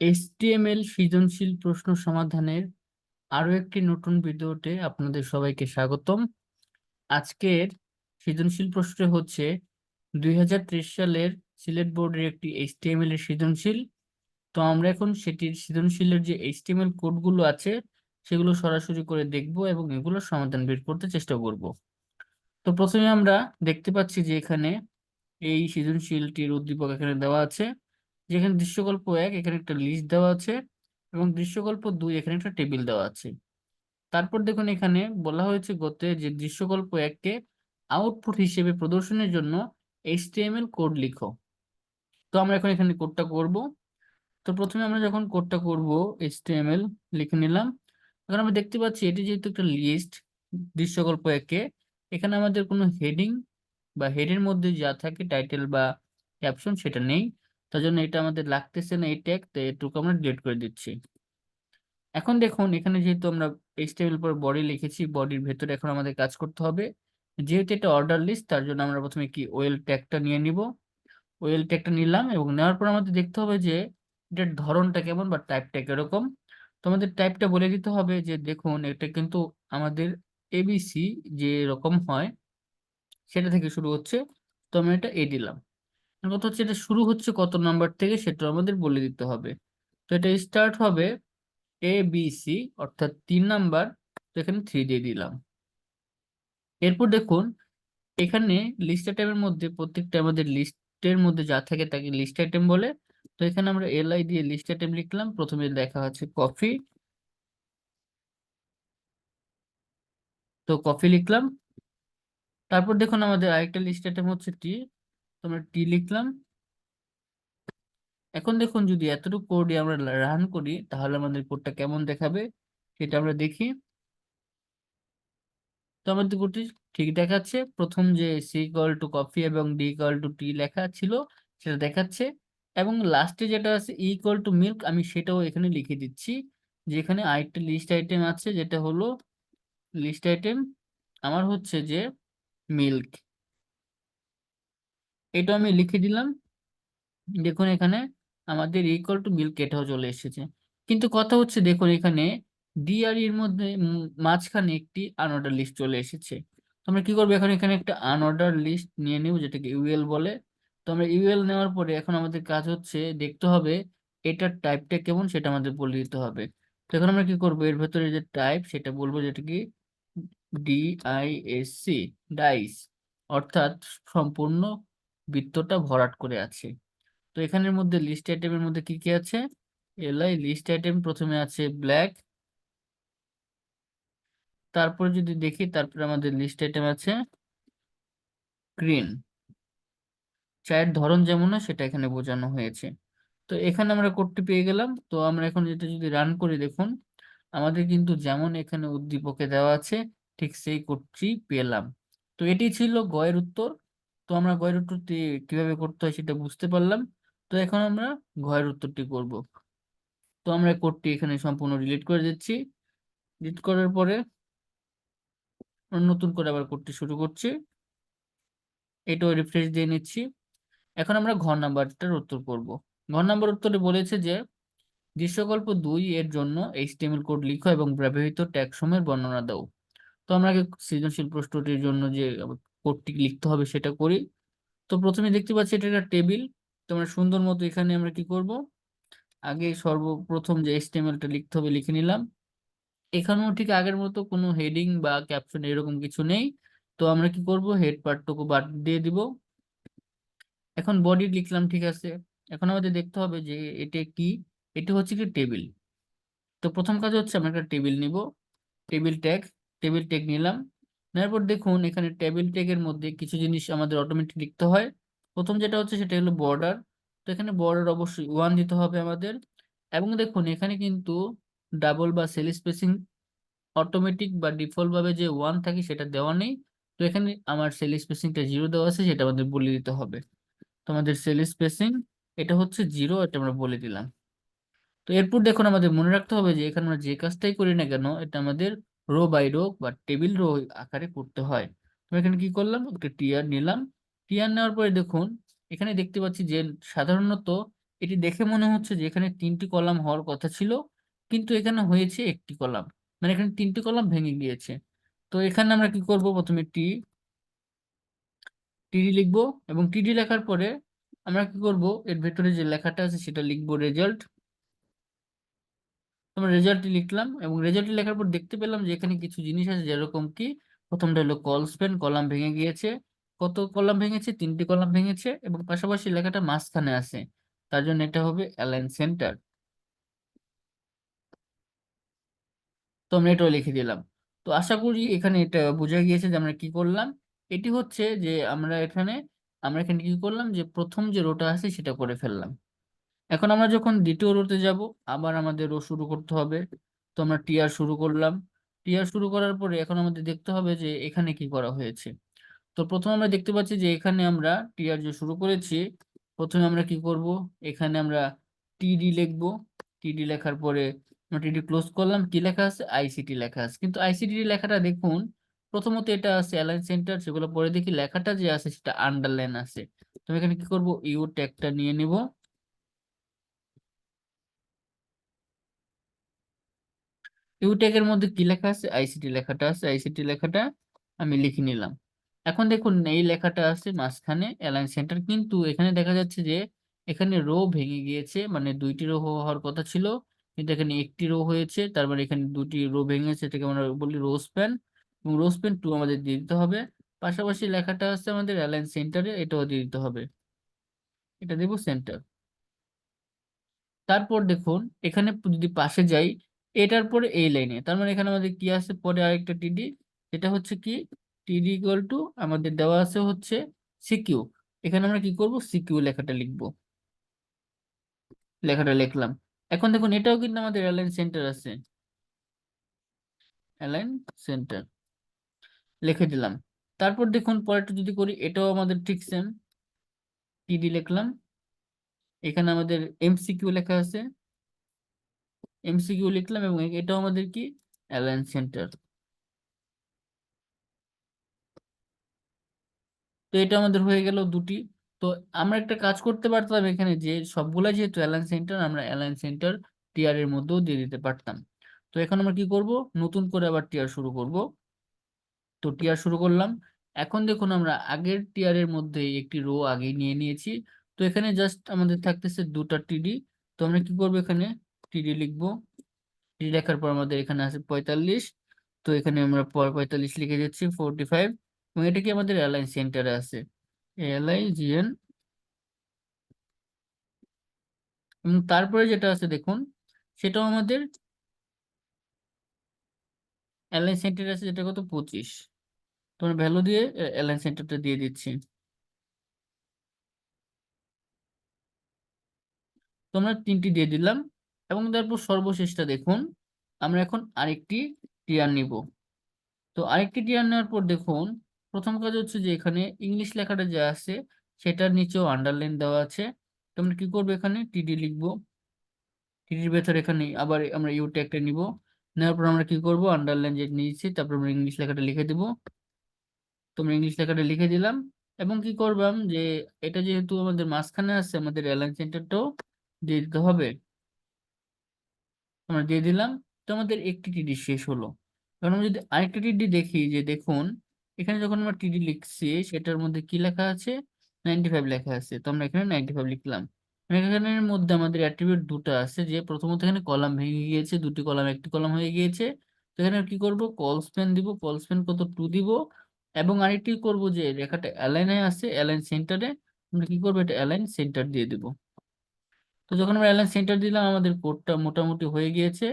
HTML সৃজনশীল প্রশ্ন সমাধানের আরও একটি নতুন ভিডিওতে আপনাদের সবাইকে স্বাগতম। আজকের সৃজনশীল প্রশ্ন হচ্ছে, দুই সালের সিলেট বোর্ডের একটি HTML এর সৃজনশীল। তো আমরা এখন সেটির সৃজনশীলের যে HTML কোডগুলো আছে, সেগুলো সরাসরি করে দেখব এবং এগুলোর সমাধান বের করতে চেষ্টা করব। তো প্রথমে আমরা দেখতে পাচ্ছি যে এখানে এই সৃজনশীলটির উদ্দীপক এখানে দেওয়া আছে। যেখানে দৃশ্যকল্প এক, এখানে একটা লিস্ট দেওয়া আছে এবং দৃশ্যকল্প দুই, এখানে একটা টেবিল দেওয়া আছে। তারপর দেখুন এখানে বলা হয়েছে গতে যে দৃশ্যকল্প এককে আউটপুট হিসেবে প্রদর্শনের জন্য এইচটিএমএল কোড লিখো। তো আমরা এখন এখানে কোডটা করব। তো প্রথমে আমরা যখন কোডটা করব এইচটিএমএল লিখে নিলাম। এখন আমরা দেখতে পাচ্ছি এটি যেহেতু একটা লিস্ট দৃশ্যকল্প একে, এখানে আমাদের কোনো হেডিং বা হেডের মধ্যে যা থাকে টাইটেল বা ক্যাপশন সেটা নেই। তার জন্য এটা আমাদের লাগতেছে না এই ট্যাগ তো এটুকু আমরা ডিলিট করে দিচ্ছি। এখন দেখুন, এখানে যেহেতু আমরা এইচটিএমএল পর বডি লিখেছি বডির ভেতরে এখন আমাদের কাজ করতে হবে। যেহেতু এটা অর্ডার লিস্ট তার জন্য আমরা প্রথমে কি ওয়েল ট্যাগটা নিয়ে নিব। ওয়েল ট্যাগটা নিলাম এবং নেওয়ার পর আমাদের দেখতে হবে যে এটার ধরনটা কেমন বা টাইপটা কীরকম। তো আমাদের টাইপটা বলে দিতে হবে যে দেখুন, এটা কিন্তু আমাদের এবিসি যে রকম হয়, সেটা থেকে শুরু হচ্ছে। তো আমি এটা এ দিলাম। কথা হচ্ছে এটা শুরু হচ্ছে কত নাম্বার থেকে সেটা আমাদের বলে দিতে হবে। তো এটা স্টার্ট হবে এ বি সি অর্থাৎ তিন নাম্বার তো এখানে থ্রি দিয়ে দিলাম। এরপর দেখুন, এখানে লিস্ট আইটেমের মধ্যে প্রত্যেকটা আমাদের লিস্টের মধ্যে যা থাকে তাকে লিস্ট আইটেম বলে। তো এখানে আমরা এলআই দিয়ে লিস্ট আইটেম লিখলাম। প্রথমে দেখা হচ্ছে কফি তো কফি লিখলাম। তারপর দেখুন আমাদের আরেকটা লিস্ট আইটেম হচ্ছে টি তোমরা টি লিখলাম। এখন দেখুন, যদি এতটুকু কোড আমরা রান করি, তাহলে আমাদের কোডটা কেমন দেখাবে? সেটা আমরা দেখি। তো আমাদের কোডটি ঠিক দেখাচ্ছে। প্রথম যে সি ইকুয়াল টু কফি এবং ডি ইকুয়াল টু টি লেখা ছিল, সেটা দেখাচ্ছে। এবং লাস্টে যেটা আছে ই টু মিল্ক আমি সেটাও এখানে লিখে দিচ্ছি। যেখানে আরেকটা লিস্ট আইটেম আছে, যেটা হলো লিস্ট আইটেম আমার হচ্ছে যে মিল্ক এটা আমি লিখে দিলাম। দেখুন এখানে আমাদের ইকুয়াল টু মিল্ক এটাও চলে এসেছে। কিন্তু কথা হচ্ছে দেখুন এখানে ডিআর এর মধ্যে মাঝখানে একটি আনঅর্ডার লিস্ট চলে এসেছে। আমরা কি করব? এখন এখানে একটা আনঅর্ডার লিস্ট নিয়ে নিব, যেটাকে ইউএল বলে। তো আমরা ইউএল নেওয়ার পরে এখন আমাদের কাজ হচ্ছে দেখতে হবে এটার টাইপটা কেমন, সেটা আমাদের বলে দিতে হবে। তো এখন আমরা কি করব? এর ভেতরে যে টাইপ সেটা বলব যেটা কি? ডিআইএসসি ডাইস অর্থাৎ সম্পূর্ণ বৃত্তটা ভরাট করে আছে। তো এখানের মধ্যে লিস্ট আইটেমের মধ্যে কি কি আছে? এলআই লিস্ট আইটেম প্রথমে আছে ব্ল্যাক তারপর যদি দেখি তারপরে আমাদের লিস্ট আইটেম আছে গ্রিন চায়ের ধরন যেমন সেটা এখানে বোঝানো হয়েছে। তো এখানে আমরা কোডটি পেয়ে গেলাম। তো আমরা এখন যেটা যদি রান করি দেখুন, আমাদের কিন্তু যেমন এখানে উদ্দীপকে দেওয়া আছে, ঠিক সেই কোডটি পেলাম। তো এটি ছিল গয়ের উত্তর। তো আমরা ঘয়ের উত্তরটি কীভাবে করতে হয় সেটা বুঝতে পারলাম। তো এখন আমরা ঘয়ের উত্তরটি করব। তো আমরা কোডটি এখানে সম্পূর্ণ ডিলিট করে দিচ্ছি। ডিলিট করার পরে নতুন করে আবার কোডটি শুরু করছি। এটাও রিফ্রেশ দিয়ে নিচ্ছি। এখন আমরা ঘর নাম্বারটার উত্তর করব। ঘর নাম্বার উত্তরে বলেছে যে দৃশ্যকল্প দুই এর জন্য এইচটিএমএল কোড লিখো এবং ব্যবহৃত ট্যাগ সময়ের বর্ণনা দাও। তো আমরা সৃজনশীল প্রশ্নটির জন্য যে কোডটি লিখতে হবে সেটা করি। তো প্রথমে দেখতে পাচ্ছি এটা একটা টেবিল। তো আমরা সুন্দর মতো এখানে আমরা কি করব? আগে সর্বপ্রথম যে এইচটিএমএলটা লিখতে হবে লিখে নিলাম। এখানেও ঠিক আগের মতো কোনো হেডিং বা ক্যাপশন এরকম কিছু নেই। তো আমরা কি করব? হেড পার্টটুকু বাদ দিয়ে দিব। এখন বডি লিখলাম, ঠিক আছে। এখন আমাদের দেখতে হবে যে এটা কি? এটা হচ্ছে কি টেবিল তো প্রথম কাজ হচ্ছে আমরা একটা টেবিল নিব। টেবিল ট্যাগ টেবিল ট্যাগ নিলাম। নেওয়ার পর দেখুন, এখানে টেবিল ট্যাগের মধ্যে কিছু জিনিস আমাদের অটোমেটিক লিখতে হয়। প্রথম যেটা হচ্ছে, সেটা হলো বর্ডার তো এখানে বর্ডার অবশ্যই ওয়ান দিতে হবে আমাদের। এবং দেখুন, এখানে কিন্তু ডাবল বা সেল স্পেসিং অটোমেটিক বা ডিফল্ট ভাবে যে ওয়ান থাকে, সেটা দেওয়া নেই। তো এখানে আমার সেল স্পেসিংটা জিরো দেওয়া আছে, সেটা আমাদের বলে দিতে হবে। তো আমাদের সেল স্পেসিং এটা হচ্ছে জিরো এটা আমরা বলে দিলাম। তো এরপর দেখুন, আমাদের মনে রাখতে হবে যে এখানে আমরা যে কাজটাই করি না কেন, এটা আমাদের রো বাই রো বা টেবিল রো আকারে করতে হয়। তো এখানে কি করলাম? একটা টিয়ার নিলাম। টিয়ার নেওয়ার পরে দেখুন, এখানে দেখতে পাচ্ছি যে সাধারণত এটি দেখে মনে হচ্ছে যে এখানে তিনটি কলাম হওয়ার কথা ছিল, কিন্তু এখানে হয়েছে একটি কলাম। মানে এখানে তিনটি কলাম ভেঙে গিয়েছে। তো এখানে আমরা কি করব? প্রথমে টি টিডি লিখব এবং টিডি লেখার পরে আমরা কি করব? এর ভেতরে যে লেখাটা আছে সেটা লিখব রেজাল্ট আমরা রেজাল্টটি লিখলাম এবং রেজাল্টটি লেখার পর দেখতে পেলাম যে এখানে কিছু জিনিস আছে যেরকম কি, প্রথমটা হলো কল স্পেন কলাম ভেঙে গিয়েছে। কত কলাম ভেঙেছে? তিনটি কলাম ভেঙেছে এবং পাশাপাশি লেখাটা মাঝখানে আছে। তার জন্য এটা হবে অ্যালাইন সেন্টার তো আমরা এটাও লিখে দিলাম। তো আশা করি এখানে এটা বোঝা গিয়েছে যে আমরা কি করলাম। এটি হচ্ছে যে আমরা এখানে আমরা এখানে কি করলাম যে প্রথম যে রোটা আছে সেটা করে ফেললাম। এখন আমরা যখন দ্বিতীয় রোতে যাব, আবার আমাদের রো শুরু করতে হবে। তো আমরা টিআর শুরু করলাম। টিআর শুরু করার পরে এখন আমাদের দেখতে হবে যে এখানে কি করা হয়েছে। তো প্রথমে আমরা দেখতে পাচ্ছি যে এখানে আমরা টিআর যে শুরু করেছি, প্রথমে আমরা কি করব? এখানে আমরা টিডি লিখব। টিডি লেখার পরে আমরা টিডি ক্লোজ করলাম। কি লেখা আছে? আইসিটি লেখা আছে। কিন্তু আইসিটি লেখাটা দেখুন, প্রথমত এটা আছে অ্যালাইন সেন্টার সেগুলো পরে দেখি লেখাটা যে আছে সেটা আন্ডারলাইন আছে। তো এখানে কি করব? ইউ ট্যাগটা নিয়ে নিব। ইউটেকের মধ্যে কি লেখা আছে? আইসিটি লেখাটা আছে আইসিটি লেখাটা আমি লিখে নিলাম। এখন দেখুন, এই লেখাটা আছে মাঝখানে অ্যালাইন সেন্টার কিন্তু এখানে দেখা যাচ্ছে যে এখানে রো ভেঙে গিয়েছে মানে দুইটি রো হওয়ার কথা ছিল। কিন্তু এখানে একটি রো হয়েছে তার মানে এখানে দুটি রো ভেঙেছে, এটাকে আমরা বলি রো প্যান এবং রো প্যান টু আমাদের দিয়ে দিতে হবে। পাশাপাশি লেখাটা আছে আমাদের অ্যালাইন সেন্টারে এটাও দিয়ে দিতে হবে। এটা দেব সেন্টার তারপর দেখুন, এখানে যদি পাশে যাই এটার পরে এই লাইনে, তার মানে এখানে আমাদের কি আছে? পরে আরেকটা টিডি যেটা হচ্ছে কি? টিডি ইকুয়াল টু আমাদের দেওয়া আছে হচ্ছে সিকিউ এখানে আমরা কি করব? সিকিউ লেখাটা লিখব। লেখাটা লিখলাম। এখন দেখুন, এটাও কিন্তু আমাদের অ্যালাইন সেন্টার আছে। অ্যালাইন সেন্টার লিখে দিলাম। তারপর দেখুন, পরেরটা যদি করি, এটাও আমাদের ঠিক সেম টিডি লিখলাম। এখানে আমাদের এমসিকিউ লেখা আছে। এমসিকিউ লিখলাম এবং এটাও আমাদের কি অ্যালাইন সেন্টার তো এটা আমাদের হয়ে গেল দুটি। তো আমরা একটা কাজ করতে পারতাম এখানে যে সবগুলা যেহেতু অ্যালাইন সেন্টার আমরা অ্যালাইন সেন্টার টিআর এর মধ্যেও দিয়ে দিতে পারতাম। তো এখন আমরা কি করব? নতুন করে আবার টিআর শুরু করব। তো টিআর শুরু করলাম। এখন দেখুন আমরা আগের টিআর এর মধ্যে একটি রো আগে নিয়ে নিয়েছি। তো এখানে জাস্ট আমাদের থাকতেছে দুটা টিডি তো আমরা কি করব এখানে? টিডি লিখব। টিডি লেখার পর আমাদের এখানে আছে পঁয়তাল্লিশ। তো এখানে আমরা পর পঁয়তাল্লিশ লিখে দিচ্ছি ফোরটি ফাইভ এবং এটা কি আমাদের অ্যালাইন সেন্টারে আছে? এলআই জিএন এবং তারপরে যেটা আছে দেখুন, সেটাও আমাদের অ্যালাইন সেন্টার আছে, যেটা কত? পঁচিশ। তো আমরা ভ্যালু দিয়ে অ্যালাইন সেন্টারটা দিয়ে দিচ্ছি। তোমরা তিনটি দিয়ে দিলাম। এবং তারপর সর্বশেষটা দেখুন, আমরা এখন আরেকটি টিয়ার নিব। তো আরেকটি টিয়ার নেওয়ার পর দেখুন, প্রথম কাজ হচ্ছে যে এখানে ইংলিশ লেখাটা যা আছে সেটার নিচেও আন্ডারলাইন দেওয়া আছে। তো আমরা কি করব এখানে? টিডি লিখব। টিডির ভেতর এখানে আবার আমরা ইউ ট্যাগটা নিব। নেওয়ার পর আমরা কি করব? আন্ডারলাইন যে নিয়েছি, তারপর আমরা ইংলিশ লেখাটা লিখে দিব। তো আমরা ইংলিশ লেখাটা লিখে দিলাম এবং কি করবাম যে এটা যেহেতু আমাদের মাঝখানে আছে, আমাদের অ্যালাইন সেন্টারটাও দিয়ে দিতে হবে। আমরা দিয়ে দিলাম। তো আমাদের একটি টিডি শেষ হলো। এখন আমরা যদি আরেকটা টিডি দেখি, যে দেখুন, এখানে যখন আমরা টিডি লিখছি, সেটার মধ্যে কি লেখা আছে? নাইনটি ফাইভ লেখা আছে। তো আমরা এখানে নাইনটি ফাইভ লিখলাম। এখানের মধ্যে আমাদের অ্যাট্রিবিউট দুটো আছে, যে প্রথমত এখানে কলাম ভেঙে গিয়েছে, দুটি কলাম, একটি কলাম হয়ে গিয়েছে। তো এখানে কি করব? কল স্পেন দিব কল স্পেন কত? টু দিব। এবং আরেকটি করব যে রেখাটা অ্যালাইনে আছে অ্যালাইন সেন্টারে আমরা কি করব? এটা অ্যালাইন সেন্টার দিয়ে দিব। তো যখন আমরা অ্যালাইন সেন্টার দিলাম, আমাদের কোডটা মোটামুটি হয়ে গিয়েছে।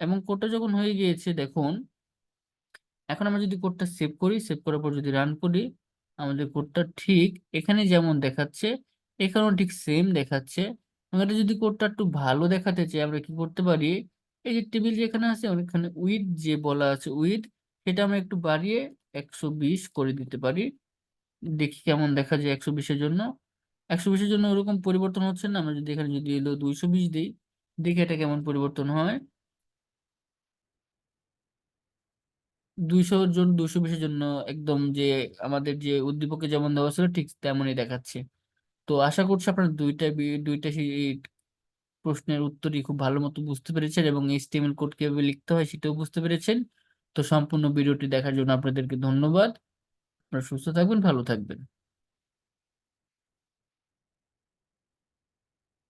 এবং কোডটা যখন হয়ে গিয়েছে, দেখুন, এখন আমরা যদি কোডটা সেভ করি সেভ করার পর যদি রান করি, আমাদের কোডটা ঠিক এখানে যেমন দেখাচ্ছে, এখানেও ঠিক সেম দেখাচ্ছে। এটা যদি কোডটা একটু ভালো দেখাতে চাই, আমরা কি করতে পারি? এই যে টেবিল যেখানে আছে ওখানে উইথ যে বলা আছে উইথ সেটা আমরা একটু বাড়িয়ে একশো বিশ করে দিতে পারি। দেখি কেমন দেখা যায় একশো বিশের জন্য। একশো বিশের জন্য ওরকম পরিবর্তন হচ্ছে না? আমরা যদি এখানে যদি এলো দুইশো বিশ দিই, দেখি এটা কেমন পরিবর্তন হয়। দুইশো জন দুইশো বিশের জন্য একদম যে আমাদের যে উদ্দীপকে যেমন দেওয়া ছিল, ঠিক তেমনই দেখাচ্ছে। তো আশা করছি আপনারা দুইটা দুইটা প্রশ্নের উত্তরই খুব ভালো মতো বুঝতে পেরেছেন এবং এইচটিএমএল কোড কীভাবে লিখতে হয় সেটাও বুঝতে পেরেছেন। তো সম্পূর্ণ ভিডিওটি দেখার জন্য আপনাদেরকে ধন্যবাদ। আপনারা সুস্থ থাকবেন, ভালো থাকবেন।